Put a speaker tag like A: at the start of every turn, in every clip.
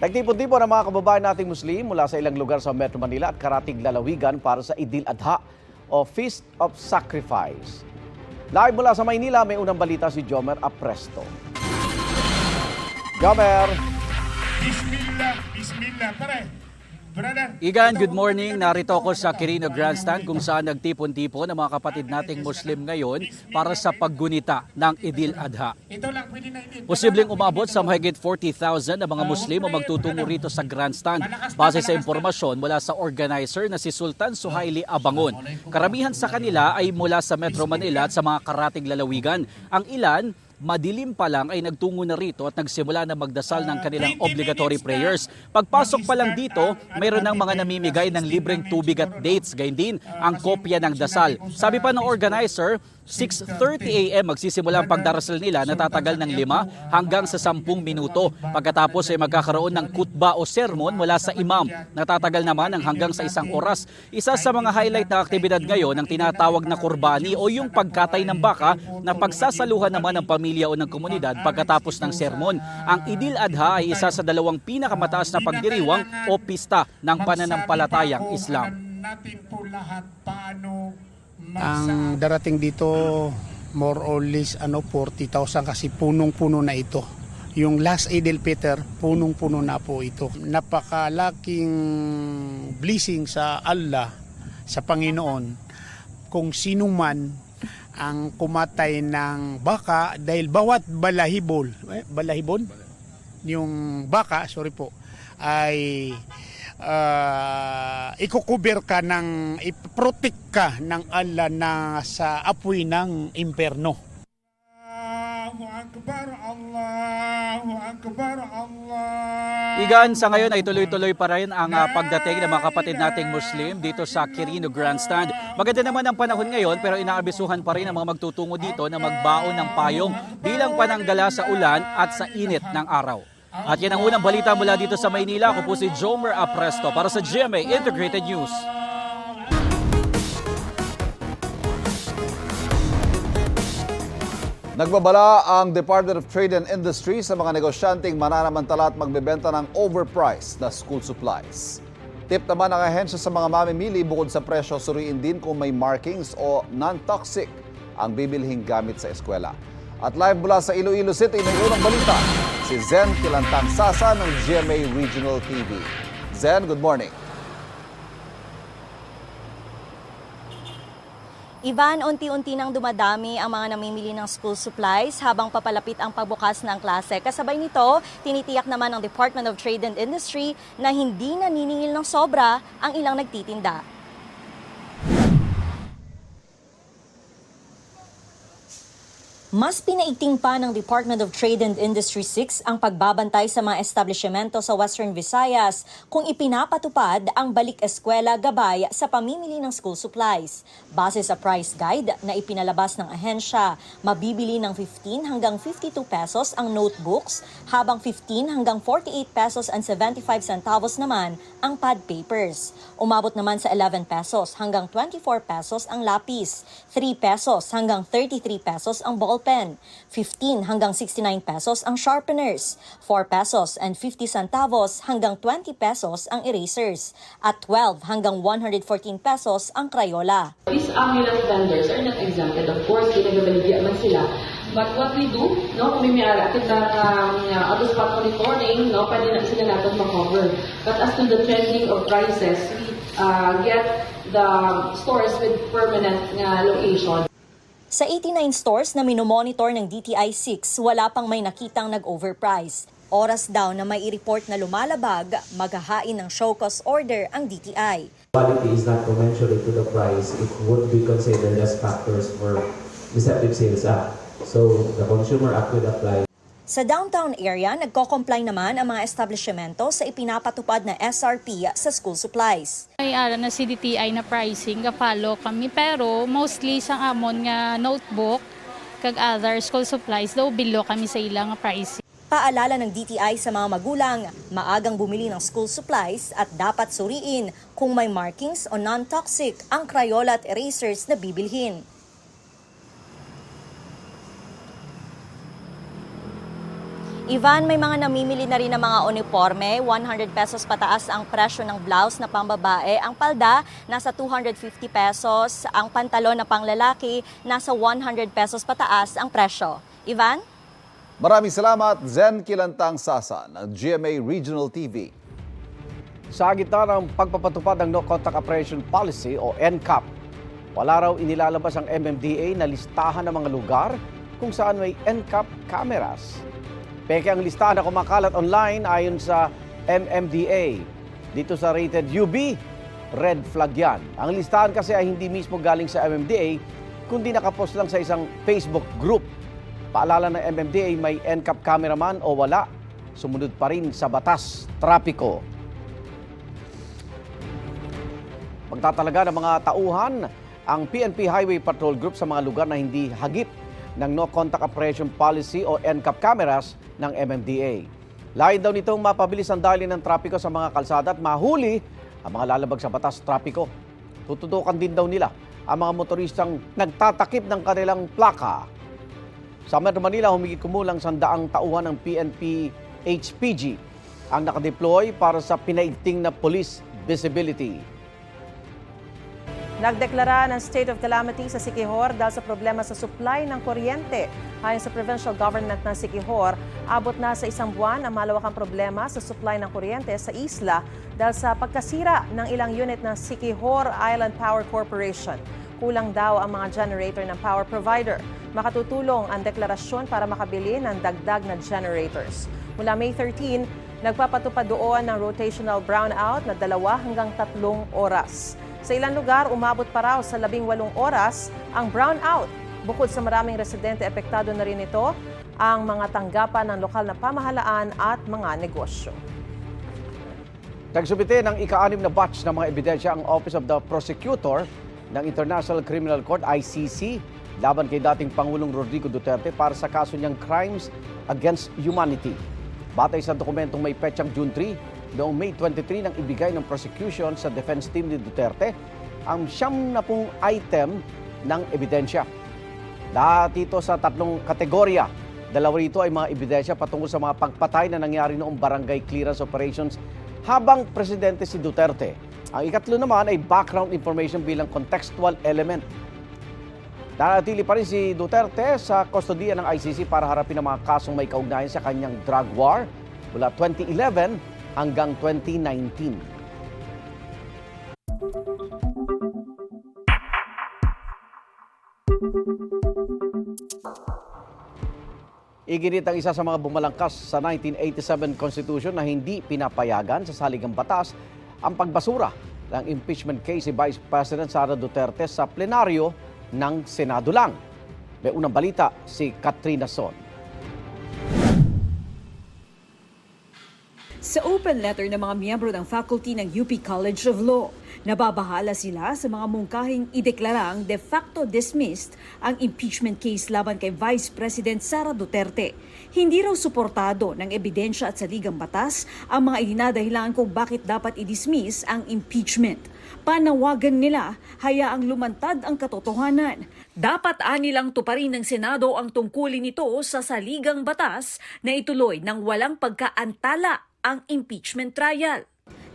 A: Nagtipon-tipon ang mga kababayan nating Muslim mula sa ilang lugar sa Metro Manila at karatig lalawigan para sa Idil Adha o Feast of Sacrifice. Live mula sa Maynila, may unang balita si Jomer Apresto. Jomer!
B: Bismillah, Bismillah, pare.
C: Igan, good morning. Narito ako sa Quirino Grandstand kung saan nagtipon-tipon ang mga kapatid nating Muslim ngayon para sa paggunita ng Idil Adha. Posibleng umabot sa mahigit 40,000 na mga Muslim ang magtutungo rito sa grandstand base sa impormasyon mula sa organizer na si Sultan Suhaili Abangon. Karamihan sa kanila ay mula sa Metro Manila at sa mga karating lalawigan. Ang ilan madilim pa lang ay nagtungo na rito at nagsimula na magdasal ng kanilang obligatory prayers. Pagpasok pa lang dito, mayroon ng mga namimigay ng libreng tubig at dates, gayon din ang kopya ng dasal. Sabi pa ng organizer, 6.30 a.m. magsisimula ang pagdarasal nila na tatagal ng 5 hanggang sa 10 minuto. Pagkatapos ay magkakaroon ng kutba o sermon mula sa imam na tatagal naman ng hanggang sa isang oras. Isa sa mga highlight na aktibidad ngayon ang tinatawag na kurbani o yung pagkatay ng baka na pagsasaluhan naman ng pamilya o ng komunidad pagkatapos ng sermon. Ang Idil Adha ay isa sa dalawang pinakamataas na pagdiriwang o pista ng pananampalatayang Islam.
B: natin po lahat paano
D: Ang darating dito more or less ano 40,000 kasi punong-puno na ito. Yung last Idil Peter, punong-puno na po ito. Napakalaking blessing sa Allah, sa Panginoon, kung sino man ang kumatay ng baka dahil bawat balahibol, eh, balahibon? Yung baka, sorry po, ay uh, ikukuber ka ng, iprotect ka ng Allah na sa apoy ng imperno.
B: Allahu Akbar, Allahu Akbar, Allah.
C: Igan, sa ngayon ay tuloy-tuloy pa rin ang ah, pagdating ng mga kapatid nating Muslim dito sa Quirino Grandstand. Maganda naman ang panahon ngayon pero inaabisuhan pa rin ang mga magtutungo dito na magbaon ng payong bilang pananggala sa ulan at sa init ng araw. At yan ang unang balita mula dito sa Maynila. Ako po si Jomer Apresto para sa GMA Integrated News.
E: Nagbabala ang Department of Trade and Industry sa mga negosyanteng mananamantala at magbebenta ng overpriced na school supplies. Tip naman ang ahensya sa mga mamimili bukod sa presyo, suriin din kung may markings o non-toxic ang bibilhing gamit sa eskwela. At live mula sa Iloilo City, may unang balita, si Zen Kilantang Sasa ng GMA Regional TV. Zen, good morning.
F: Ivan, unti-unti nang dumadami ang mga namimili ng school supplies habang papalapit ang pagbukas ng klase. Kasabay nito, tinitiyak naman ng Department of Trade and Industry na hindi naniningil ng sobra ang ilang nagtitinda. Mas pinaigting pa ng Department of Trade and Industry 6 ang pagbabantay sa mga establishmento sa Western Visayas kung ipinapatupad ang balik eskwela gabay sa pamimili ng school supplies. Base sa price guide na ipinalabas ng ahensya, mabibili ng 15 hanggang 52 pesos ang notebooks, habang 15 hanggang 48 pesos and 75 centavos naman ang pad papers. Umabot naman sa 11 pesos hanggang 24 pesos ang lapis, 3 pesos hanggang 33 pesos ang ballpen, 15 hanggang 69 pesos ang sharpeners, 4 pesos and 50 centavos hanggang 20 pesos ang erasers, at 12 hanggang 114 pesos ang Crayola.
G: These ambulance vendors are not exempted. Of course, kinagabaligyan man sila. But what we do, no, kung may alatid na um, uh, auto-spot monitoring, no, pwede na sila natin makover. But as to the trending of prices, we uh, get the stores with permanent uh, location.
F: Sa 89 stores na minomonitor ng DTI-6, wala pang may nakitang nag-overprice. Oras daw na may i-report na lumalabag, maghahain ng show cause order ang DTI.
H: quality is not commensurate to the price, it would be considered as factors for Deceptive Sales Act. So the Consumer Act would apply
F: Sa downtown area, nagko-comply naman ang mga establishmento sa ipinapatupad na SRP sa school supplies.
I: May ara na si DTI na pricing, follow kami. Pero mostly sa amon nga notebook, kag other school supplies, daw below kami sa ilang pricing.
F: Paalala ng DTI sa mga magulang, maagang bumili ng school supplies at dapat suriin kung may markings o non-toxic ang Crayola at erasers na bibilhin. Ivan, may mga namimili na rin ng mga uniforme. 100 pesos pataas ang presyo ng blouse na pambabae. Ang palda, nasa 250 pesos. Ang pantalon na panglalaki, nasa 100 pesos pataas ang presyo. Ivan?
E: Maraming salamat, Zen Kilantang Sasa ng GMA Regional TV.
A: Sa gitna ng pagpapatupad ng No Contact Operation Policy o NCAP, wala raw inilalabas ang MMDA na listahan ng mga lugar kung saan may NCAP cameras. Peke ang listahan na kumakalat online ayon sa MMDA. Dito sa rated UB, red flag yan. Ang listahan kasi ay hindi mismo galing sa MMDA, kundi nakapost lang sa isang Facebook group. Paalala ng MMDA may NCAP cameraman o wala, sumunod pa rin sa batas trapiko. Magtatalaga ng mga tauhan ang PNP Highway Patrol Group sa mga lugar na hindi hagip ng No Contact Operation Policy o NCAP cameras ng MMDA. Layo daw nitong mapabilis ang dali ng trapiko sa mga kalsada at mahuli ang mga lalabag sa batas trapiko. Tututukan din daw nila ang mga motoristang nagtatakip ng kanilang plaka. Sa Metro Manila, humigit kumulang sandaang tauhan ng PNP HPG ang nakadeploy para sa pinaigting na police visibility.
J: Nagdeklara ng state of calamity sa Sikihor dahil sa problema sa supply ng kuryente. Ayon sa provincial government ng Sikihor, abot na sa isang buwan ang malawakang problema sa supply ng kuryente sa isla dahil sa pagkasira ng ilang unit ng Sikihor Island Power Corporation. Kulang daw ang mga generator ng power provider. Makatutulong ang deklarasyon para makabili ng dagdag na generators. Mula May 13, nagpapatupad doon ng rotational brownout na dalawa hanggang tatlong oras. Sa ilang lugar, umabot pa raw sa labing walong oras ang brownout. Bukod sa maraming residente, epektado na rin ito ang mga tanggapan ng lokal na pamahalaan at mga negosyo.
A: Nagsubite ng ika-anim na batch ng mga ebidensya ang Office of the Prosecutor ng International Criminal Court ICC laban kay dating Pangulong Rodrigo Duterte para sa kaso niyang Crimes Against Humanity. Batay sa dokumentong may petsang June 3, noong May 23 nang ibigay ng prosecution sa defense team ni Duterte ang siyam na pong item ng ebidensya. Lahat ito sa tatlong kategorya. Dalawa rito ay mga ebidensya patungkol sa mga pagpatay na nangyari noong barangay clearance operations habang presidente si Duterte. Ang ikatlo naman ay background information bilang contextual element. Nanatili pa rin si Duterte sa kustodiya ng ICC para harapin ang mga kasong may kaugnayan sa kanyang drug war mula 2011 hanggang 2019. Iginit ang isa sa mga bumalangkas sa 1987 Constitution na hindi pinapayagan sa saligang batas ang pagbasura ng impeachment case si Vice President Sara Duterte sa plenaryo ng Senado lang. May unang balita si Katrina Son.
K: Sa open letter ng mga miyembro ng faculty ng UP College of Law, nababahala sila sa mga mungkahing ideklarang de facto dismissed ang impeachment case laban kay Vice President Sara Duterte. Hindi raw suportado ng ebidensya at saligang batas ang mga ihinadahilan kung bakit dapat i-dismiss ang impeachment. Panawagan nila, hayaang lumantad ang katotohanan. Dapat anilang tuparin ng Senado ang tungkulin nito sa saligang batas na ituloy ng walang pagkaantala ang impeachment trial.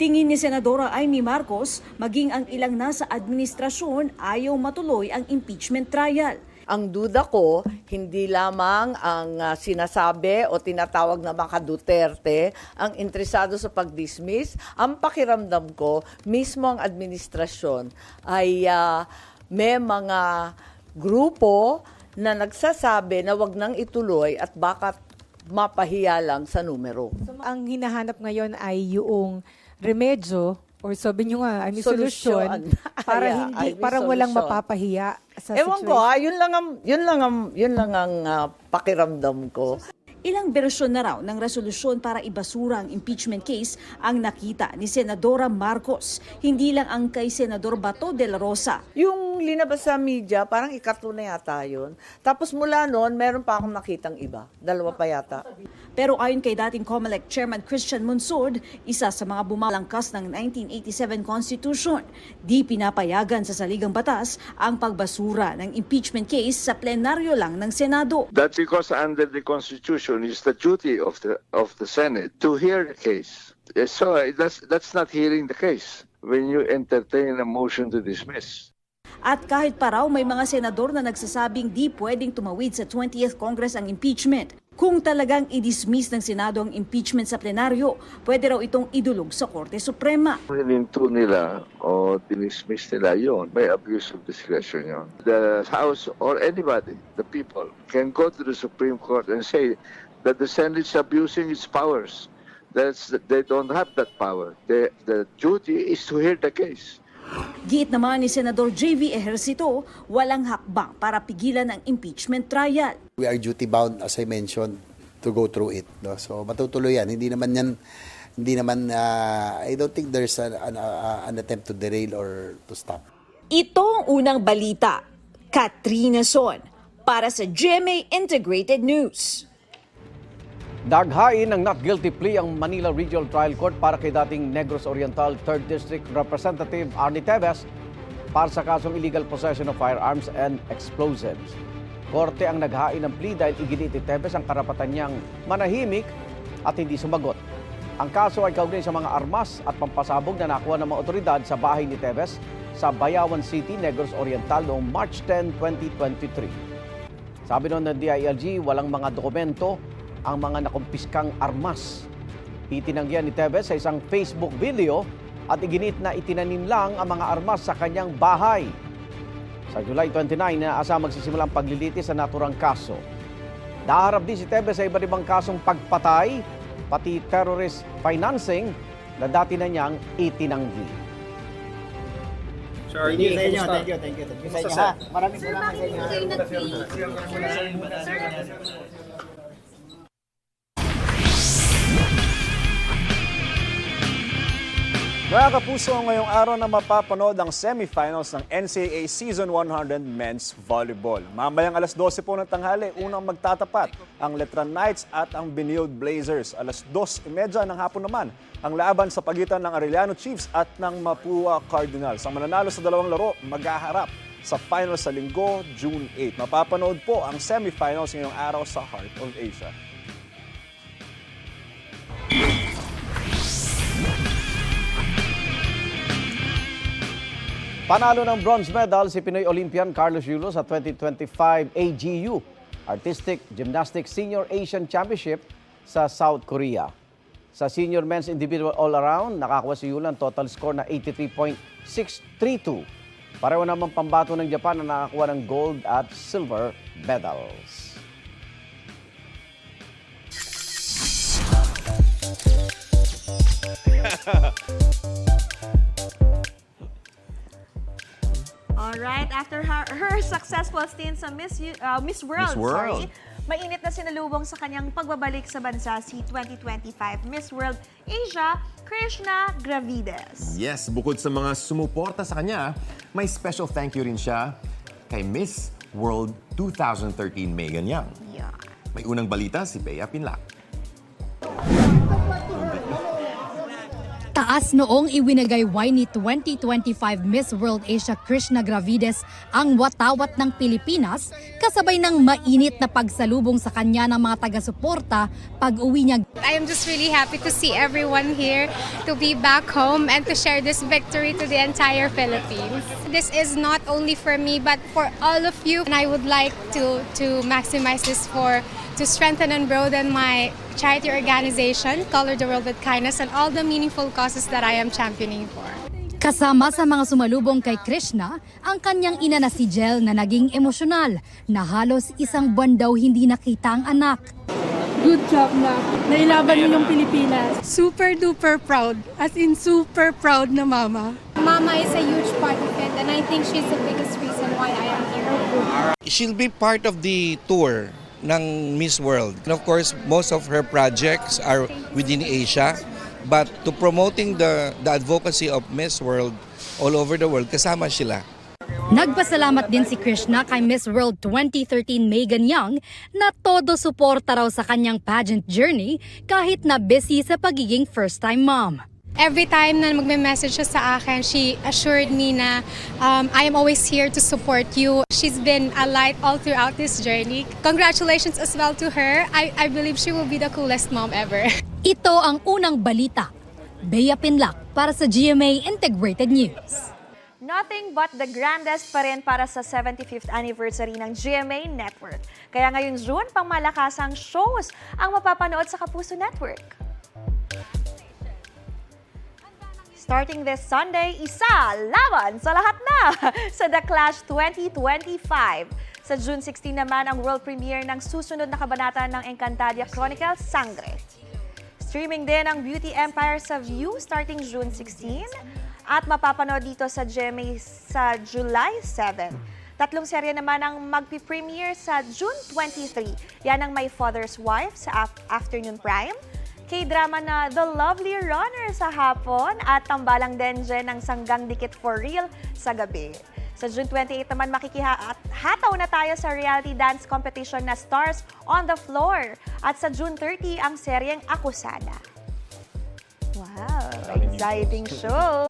K: Tingin ni Senadora Amy Marcos, maging ang ilang nasa administrasyon ayaw matuloy ang impeachment trial.
L: Ang duda ko, hindi lamang ang ah, sinasabi o tinatawag na mga Duterte ang interesado sa pag-dismiss. Ang pakiramdam ko, mismo ang administrasyon ay ah, may mga grupo na nagsasabi na wag nang ituloy at baka mapahiya lang sa numero.
M: Ang hinahanap ngayon ay yung remedyo or sabi nyo nga, I mean, solusyon,
L: Solusyon.
M: para
L: Yeah,
M: hindi,
L: I mean,
M: parang walang mapapahiya sa
L: Ewan ko,
M: situation.
L: ah, yun lang ang, yun lang ang, yun lang ang ah, pakiramdam ko.
K: Ilang bersyon na raw ng resolusyon para ibasura ang impeachment case ang nakita ni Senadora Marcos. Hindi lang ang kay Senador Bato de la Rosa.
L: Yung linabas sa media, parang ikato na yata yun. Tapos mula noon, meron pa akong nakitang iba. Dalawa pa yata.
K: Pero ayon kay dating COMELEC Chairman Christian Munsod, isa sa mga bumalangkas ng 1987 Constitution, di pinapayagan sa saligang batas ang pagbasura ng impeachment case sa plenaryo lang ng Senado.
N: That's because under the Constitution, it's the duty of the of the Senate to hear the case. Eh, So uh, that's that's not hearing the case when you entertain a motion to dismiss.
K: At kahit pa raw may mga senador na nagsasabing di pwedeng tumawid sa 20th Congress ang impeachment, kung talagang i-dismiss ng Senado ang impeachment sa plenaryo, pwede raw itong idulog sa Korte Suprema.
N: Hininto nila o dinismiss nila yon may abuse of discretion yon. The House or anybody, the people, can go to the Supreme Court and say that the Senate's abusing its powers. That's they don't have that power. The the duty is to hear the case.
K: Giit naman ni Senador JV Ejercito, walang hakbang para pigilan ang impeachment trial.
O: We are duty bound as I mentioned to go through it no so matutuloy yan hindi naman yan hindi naman ah, I don't think there's an, an, ah, an attempt to derail or to stop
K: Ito ang unang balita. Katrina Son para sa GMA Integrated News.
P: Daghain ng not guilty plea ang Manila Regional Trial Court para kay dating Negros Oriental 3rd District Representative Arnie Teves para sa kasong illegal possession of firearms and explosives. Korte ang naghain ng plea dahil iginit ni Teves ang karapatan niyang manahimik at hindi sumagot. Ang kaso ay kaugnay sa mga armas at pampasabog na nakuha ng mga otoridad sa bahay ni Teves sa Bayawan City, Negros Oriental noong March 10, 2023. Sabi noon ng DILG, walang mga dokumento ang mga nakumpiskang armas. Itinanggihan ni Tevez sa isang Facebook video at iginit na itinanim lang ang mga armas sa kanyang bahay. Sa July 29, naasa magsisimula ang paglilitis sa naturang kaso. Naharap din si Tevez sa iba't ibang kasong pagpatay, pati terrorist financing na dati na niyang itinanggi.
M: Thank you sa inyo, thank you, thank you. Thank you sa inyo, ha? Maraming salamat sa inyo.
Q: Mga kapuso, ngayong araw na mapapanood ang semifinals ng NCAA Season 100 Men's Volleyball. Mamayang alas 12 po ng tanghali, unang magtatapat ang Letran Knights at ang Benilde Blazers. Alas 2.30 ng hapon naman ang laban sa pagitan ng Arellano Chiefs at ng Mapua Cardinals. Ang mananalo sa dalawang laro, maghaharap sa final sa linggo, June 8. Mapapanood po ang semifinals ngayong araw sa Heart of Asia.
P: Panalo ng bronze medal si Pinoy Olympian Carlos Yulo sa 2025 AGU Artistic Gymnastics Senior Asian Championship sa South Korea. Sa senior men's individual all-around, nakakuha si Yulo ng total score na 83.632. Pareho naman pambato ng Japan na nakakuha ng gold at silver medals.
R: Alright, after her, her successful stint sa Miss, U- uh, Miss World,
S: Miss World.
R: sorry, mainit na sinalubong sa kanyang pagbabalik sa bansa si 2025 Miss World Asia, Krishna Gravides.
S: Yes, bukod sa mga sumuporta sa kanya, may special thank you rin siya kay Miss World 2013 Megan Young.
R: Yeah.
S: May unang balita si Bea Pinlac.
A: Taas noong iwinagayway ni 2025 Miss World Asia Krishna Gravides ang watawat ng Pilipinas kasabay ng mainit na pagsalubong sa kanya ng mga taga-suporta pag uwi niya.
T: I am just really happy to see everyone here, to be back home, and to share this victory to the entire Philippines. This is not only for me, but for all of you, and I would like to to maximize this for to strengthen and broaden my charity organization, Color the World with Kindness, and all the meaningful causes that I am championing for.
A: Kasama sa mga sumalubong kay Krishna, ang kanyang ina na si Jel na naging emosyonal na halos isang buwan daw hindi nakita ang anak.
U: Good job na. Nailaban mo yung Pilipinas. Super duper proud. As in super proud na mama.
T: Mama is a huge part of I think she's the biggest reason why I am here.
V: She'll be part of the tour ng Miss World. And of course, most of her projects are within Asia. But to promoting the, the advocacy of Miss World all over the world, kasama sila.
A: Nagpasalamat din si Krishna kay Miss World 2013 Megan Young na todo suporta raw sa kanyang pageant journey kahit na busy sa pagiging first-time mom.
T: Every time na magme-message siya sa akin, she assured me na um, I am always here to support you. She's been a light all throughout this journey. Congratulations as well to her. I, I believe she will be the coolest mom ever.
A: Ito ang unang balita. Bea Pinlac para sa GMA Integrated News.
K: Nothing but the grandest pa rin para sa 75th anniversary ng GMA Network. Kaya ngayong June, pangmalakasang shows ang mapapanood sa Kapuso Network. Starting this Sunday, isa laban sa lahat na sa The Clash 2025. Sa June 16 naman ang world premiere ng susunod na kabanata ng Encantadia Chronicles, Sangre. Streaming din ang Beauty Empire sa View starting June 16 at mapapanood dito sa GMA sa July 7. Tatlong serye naman ang magpi-premiere sa June 23. Yan ang My Father's Wife sa af- Afternoon Prime. K-drama na The Lovely Runner sa hapon at tambalang din dyan ng Sanggang Dikit for Real sa gabi. Sa June 28 naman makikihataw na tayo sa reality dance competition na Stars on the Floor. At sa June 30 ang seryeng Akusada. Wow, exciting show!